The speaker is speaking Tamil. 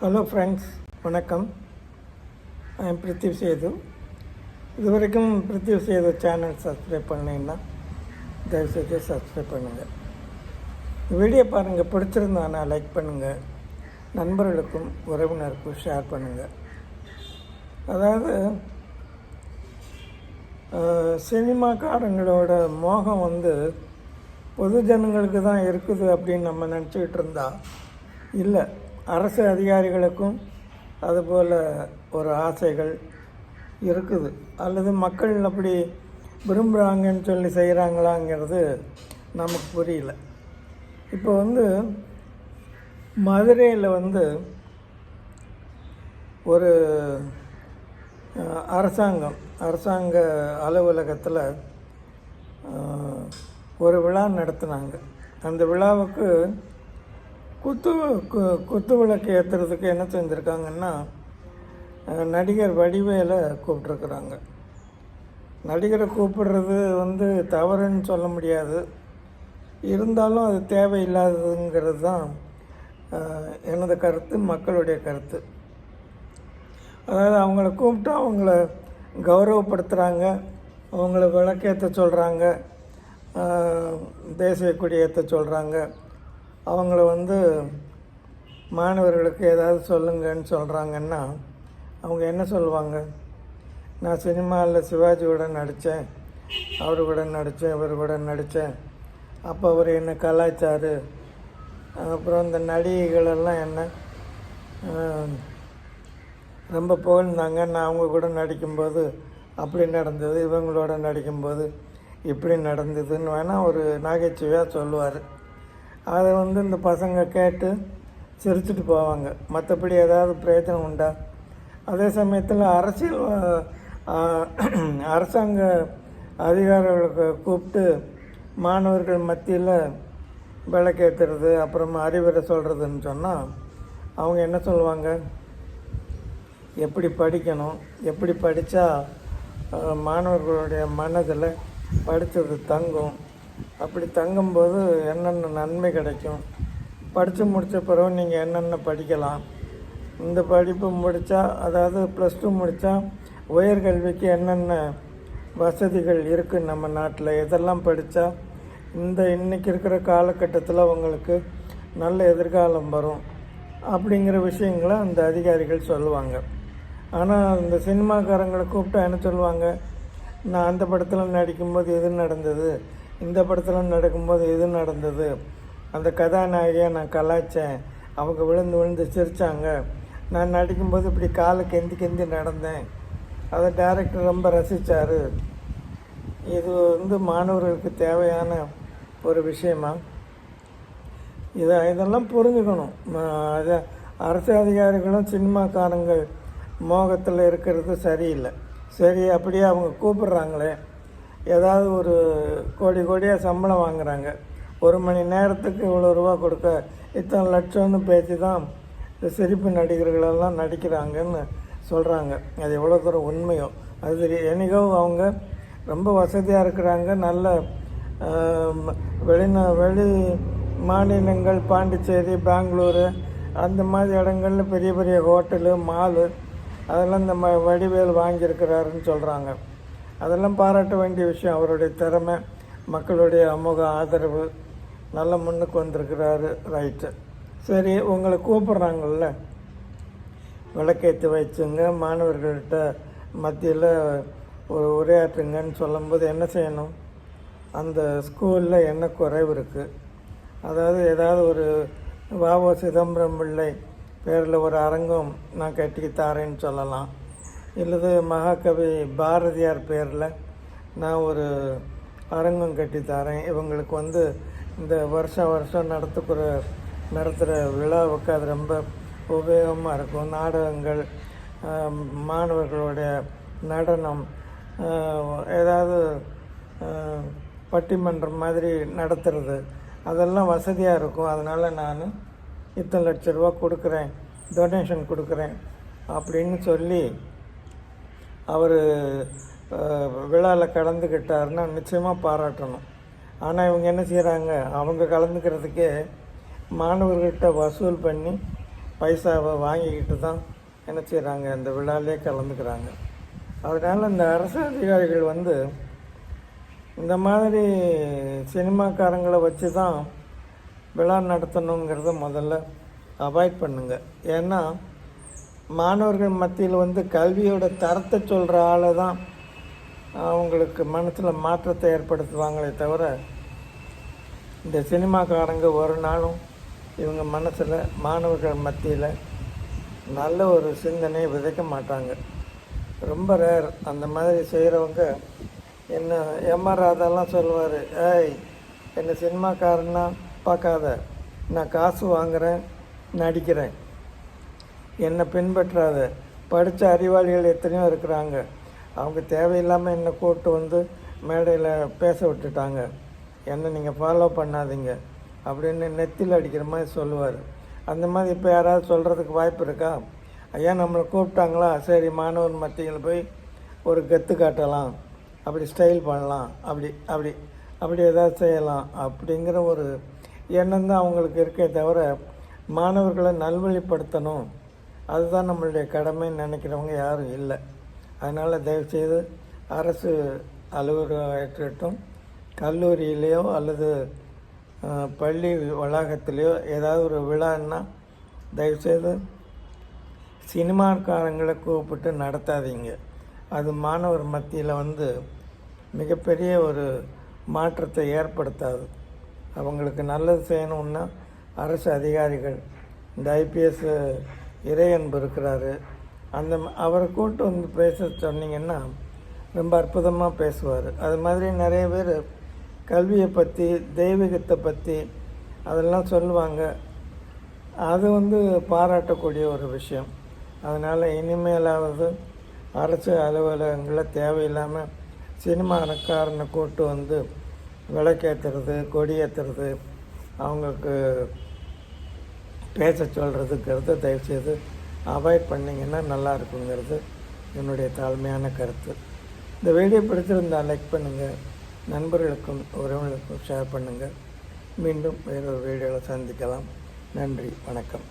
ஹலோ ஃப்ரெண்ட்ஸ் வணக்கம். ஐம் பிரித்திவ் சேது இது வரைக்கும் பிரித்திவ் சேது சேனல் சப்ஸ்கிரைப் பண்ணீங்கன்னா தயவுசெய்து சப்ஸ்கிரைப் பண்ணுங்கள் வீடியோ பாருங்கள் பிடிச்சிருந்தானா லைக் பண்ணுங்கள் நண்பர்களுக்கும் உறவினருக்கும் ஷேர் பண்ணுங்கள் அதாவது சினிமாக்காரங்களோட மோகம் வந்து பொது ஜனங்களுக்கு தான் இருக்குது அப்படின்னு நம்ம நினச்சிக்கிட்டு இருந்தால் இல்லை. அரசு அதிகாரிகளுக்கும் அதுபோல் ஒரு ஆசைகள் இருக்குது. அல்லது மக்கள் அப்படி விரும்புகிறாங்கன்னு சொல்லி செய்கிறாங்களாங்கிறது நமக்கு புரியல. இப்போ வந்து மதுரையில் வந்து ஒரு அரசாங்கம் அரசாங்க அலுவலகத்தில் ஒரு விழா நடத்துனாங்க. அந்த விழாவுக்கு குத்து கு குத்து விளக்கு ஏற்றுறதுக்கு என்ன செஞ்சுருக்காங்கன்னா நடிகர் வடிவேலை கூப்பிட்ருக்குறாங்க நடிகரை கூப்பிடுறது வந்து தவறுன்னு சொல்ல முடியாது. இருந்தாலும் அது தேவையில்லாததுங்கிறது தான் எனது கருத்து மக்களுடைய கருத்து. அதாவது அவங்கள கூப்பிட்டு அவங்கள கௌரவப்படுத்துகிறாங்க அவங்கள விளக்கேற்ற சொல்கிறாங்க தேசிய கொடி ஏற்ற சொல்கிறாங்க அவங்கள வந்து மாணவர்களுக்கு ஏதாவது சொல்லுங்கன்னு சொல்கிறாங்கன்னா அவங்க என்ன சொல்லுவாங்க? நான் சினிமாவில் சிவாஜி கூட நடித்தேன் அவர் கூட நடித்தேன் இவர் கூட நடித்தேன் அப்போ அவர் என்ன கலாச்சார்? அப்புறம் இந்த நடிகைகளெல்லாம் என்ன? ரொம்ப புகழ்ந்தாங்க. நான் அவங்க கூட நடிக்கும்போது அப்படி நடந்தது இவங்களோட நடிக்கும்போது இப்படி நடந்ததுன்னு வேணால் ஒரு நகைச்சுவையாக சொல்லுவார். அதை வந்து இந்த பசங்க கேட்டு சிரிச்சுட்டு போவாங்க. மற்றபடி ஏதாவது பிரயோஜனம் உண்டா? அதே சமயத்தில் அரசியல் அரசாங்க அதிகாரிகளுக்கு கூப்பிட்டு மாணவர்கள் மத்தியில் விளக்கேற்றுறது அப்புறமா அறிவுரை சொல்கிறதுன்னு சொன்னால் அவங்க என்ன சொல்லுவாங்க? எப்படி படிக்கணும் எப்படி படித்தா மாணவர்களுடைய மனதில் படித்தது தங்கும் அப்படி தங்கும்போது என்னென்ன நன்மை கிடைக்கும்? படித்து முடித்த பிறகு நீங்கள் என்னென்ன படிக்கலாம்? இந்த படிப்பு முடித்தா அதாவது ப்ளஸ் டூ முடித்தா உயர்கல்விக்கு என்னென்ன வசதிகள் இருக்குது நம்ம நாட்டில்? எதெல்லாம் படித்தா இந்த இன்றைக்கி இருக்கிற காலகட்டத்தில் உங்களுக்கு நல்ல எதிர்காலம் வரும் அப்படிங்கிற விஷயங்களை அந்த அதிகாரிகள் சொல்லுவாங்க. ஆனால் இந்த சினிமாக்காரங்களை கூப்பிட்டா என்ன சொல்லுவாங்க? நான் அந்த படத்தில் நடிக்கும்போது எது நடந்தது? இந்த படத்தில் நடக்கும்போது எது நடந்தது? அந்த கதாநாயகியை நான் கலாய்ச்சேன். அவங்க விழுந்து விழுந்து சிரித்தாங்க நான் நடிக்கும்போது இப்படி காலை கெந்தி கெந்தி நடந்தேன். அதை டேரக்டர் ரொம்ப ரசித்தார் இது வந்து மாணவர்களுக்கு தேவையான ஒரு விஷயமா? இதை இதெல்லாம் புரிஞ்சுக்கணும். அதை அது அரசு அதிகாரிகளும் சினிமாக்காரங்கள் மோகத்தில் இருக்கிறது சரியில்லை. சரி அப்படியே அவங்க கூப்பிடுறாங்களே. ஏதாவது ஒரு கோடி கோடியாக சம்பளம் வாங்குறாங்க. ஒரு மணி நேரத்துக்கு இவ்வளோ ரூபா கொடுக்க இத்தனை லட்சம்னு பேசி தான் இந்த சிரிப்பு நடிகர்களெல்லாம் நடிக்கிறாங்கன்னு சொல்கிறாங்க அது எவ்வளோ தூரம் உண்மையோ? அது என்னைக்கோ அவங்க ரொம்ப வசதியாக இருக்கிறாங்க. நல்ல வெளிநா வெளி மாநிலங்கள் பாண்டிச்சேரி பெங்களூரு அந்த மாதிரி இடங்கள்ல பெரிய பெரிய ஹோட்டலு மாலு அதெல்லாம் இந்த ம வடிவேல் வாங்கியிருக்கிறாருன்னு சொல்கிறாங்க அதெல்லாம் பாராட்ட வேண்டிய விஷயம். அவருடைய திறமை மக்களுடைய அமோக ஆதரவு நல்ல முன்னுக்கு வந்திருக்கிறாரு ரைட்டு சரி உங்களை கூப்பிட்றாங்கல்ல? விளக்கேற்றி வச்சுங்க. மாணவர்கள்கிட்ட மத்தியில் ஒரு உரையாற்றுங்கன்னு சொல்லும்போது என்ன செய்யணும்? அந்த ஸ்கூலில் என்ன குறைவு இருக்குது அதாவது ஏதாவது ஒரு வாவோ சிதம்பரம் பிள்ளை பேரில் ஒரு அரங்கம் நான் கட்டி தாரேன்னு சொல்லலாம். இல்லது மகாகவி பாரதியார் பேரில் நான் ஒரு அரங்கம் கட்டி தரேன். இவங்களுக்கு வந்து இந்த வருஷம் வருஷம் நடத்துக்கிற நடத்துகிற விழாவுக்கு அது ரொம்ப உபயோகமாக இருக்கும். நாடகங்கள் மாணவர்களுடைய நடனம் ஏதாவது பட்டிமன்றம் மாதிரி நடத்துறது. அதெல்லாம் வசதியாக இருக்கும். அதனால் நான் இத்தனை லட்ச ரூபா கொடுக்குறேன். டொனேஷன் கொடுக்குறேன். அப்படின்னு சொல்லி அவர் விழாவில் கலந்துக்கிட்டாருன்னா நிச்சயமாக பாராட்டணும். ஆனால் இவங்க என்ன செய்கிறாங்க அவங்க கலந்துக்கிறதுக்கே மாணவர்கள்கிட்ட வசூல் பண்ணி பைசாவை வாங்கிக்கிட்டு தான் என்ன செய்கிறாங்க இந்த விழாலே கலந்துக்கிறாங்க. அதனால் இந்த அரசு அதிகாரிகள் வந்து இந்த மாதிரி சினிமாக்காரங்களை வச்சு தான் விழா நடத்தணுங்கிறத முதல்ல அவாய்ட் பண்ணுங்க. ஏன்னா மாணவர்கள் மத்தியில் வந்து கல்வியோட தரத்தை சொல்கிற ஆளை தான் அவங்களுக்கு மனசில் மாற்றத்தை ஏற்படுத்துவாங்களே தவிர இந்த சினிமாக்காரங்க ஒரு நாளும் இவங்க மனசில் மாணவர்கள் மத்தியில் நல்ல ஒரு சிந்தனையை விதைக்க மாட்டாங்க. ரொம்ப ரேர் அந்த மாதிரி செய்கிறவங்க என்ன எம்ஆர் ராதாலாம் சொல்லுவார் ஏய் என்னை சினிமாக்காரன்னா பார்க்காத. நான் காசு வாங்குகிறேன் நடிக்கிறேன். என்னை பின்பற்றாத. படித்த அறிவாளிகள் எத்தனையோ இருக்கிறாங்க. அவங்க தேவையில்லாமல் என்னை கூப்பிட்டு வந்து மேடையில் பேச விட்டுட்டாங்க. என்னை நீங்கள் ஃபாலோ பண்ணாதீங்க. அப்படின்னு நெத்தியில் அடிக்கிற மாதிரி சொல்லுவார். அந்த மாதிரி இப்போ யாராவது சொல்கிறதுக்கு வாய்ப்பு இருக்கா? ஐயா நம்மளை கூப்பிட்டாங்களா? சரி மாணவர் மத்தியில் போய் ஒரு கெத்து காட்டலாம். அப்படி ஸ்டைல் பண்ணலாம். அப்படி அப்படி அப்படி ஏதாவது செய்யலாம். அப்படிங்கிற ஒரு எண்ணம் தான் அவங்களுக்கு இருக்கே தவிர மாணவர்களை நல்வழிப்படுத்தணும். அதுதான் நம்மளுடைய கடமைன்னு நினைக்கிறவங்க யாரும் இல்லை. அதனால் தயவுசெய்து அரசு அலுவலகட்டும் கல்லூரியிலேயோ அல்லது பள்ளி வளாகத்திலேயோ ஏதாவது ஒரு விழான்னா தயவுசெய்து சினிமாக்காரங்களை கூப்பிட்டு நடத்தாதீங்க. அது மாணவர் மத்தியில் வந்து மிகப்பெரிய ஒரு மாற்றத்தை ஏற்படுத்தாது. அவங்களுக்கு நல்லது செய்யணும்னா அரசு அதிகாரிகள் இந்த ஐபிஎஸ் இறையன்பு இருக்கிறாரு. அந்த அவரை கூப்பிட்டு வந்து பேச சொன்னீங்கன்னா ரொம்ப அற்புதமாக பேசுவார். அது மாதிரி நிறைய பேர் கல்வியை பற்றி தெய்வீகத்தை பற்றி அதெல்லாம் சொல்லுவாங்க. அது வந்து பாராட்டக்கூடிய ஒரு விஷயம். அதனால் இனிமேலாவது அரசு அலுவலகங்களில் தேவையில்லாமல் சினிமாக்காரனை கூட்டு வந்து விளக்கேற்றுறது கொடியேற்றுறது அவங்களுக்கு பேச சொல்கிறதுங்கிறது தயவுசெய்து அவாய்ட் பண்ணிங்கன்னா நல்லா இருக்குங்கிறது என்னுடைய தாழ்மையான கருத்து. இந்த வீடியோ பிடிச்சிருந்தா லைக் பண்ணுங்கள் நண்பர்களுக்கும் உறவுகளுக்கும் ஷேர் பண்ணுங்கள் மீண்டும் வேறொரு வீடியோவில் சந்திக்கலாம். நன்றி வணக்கம்.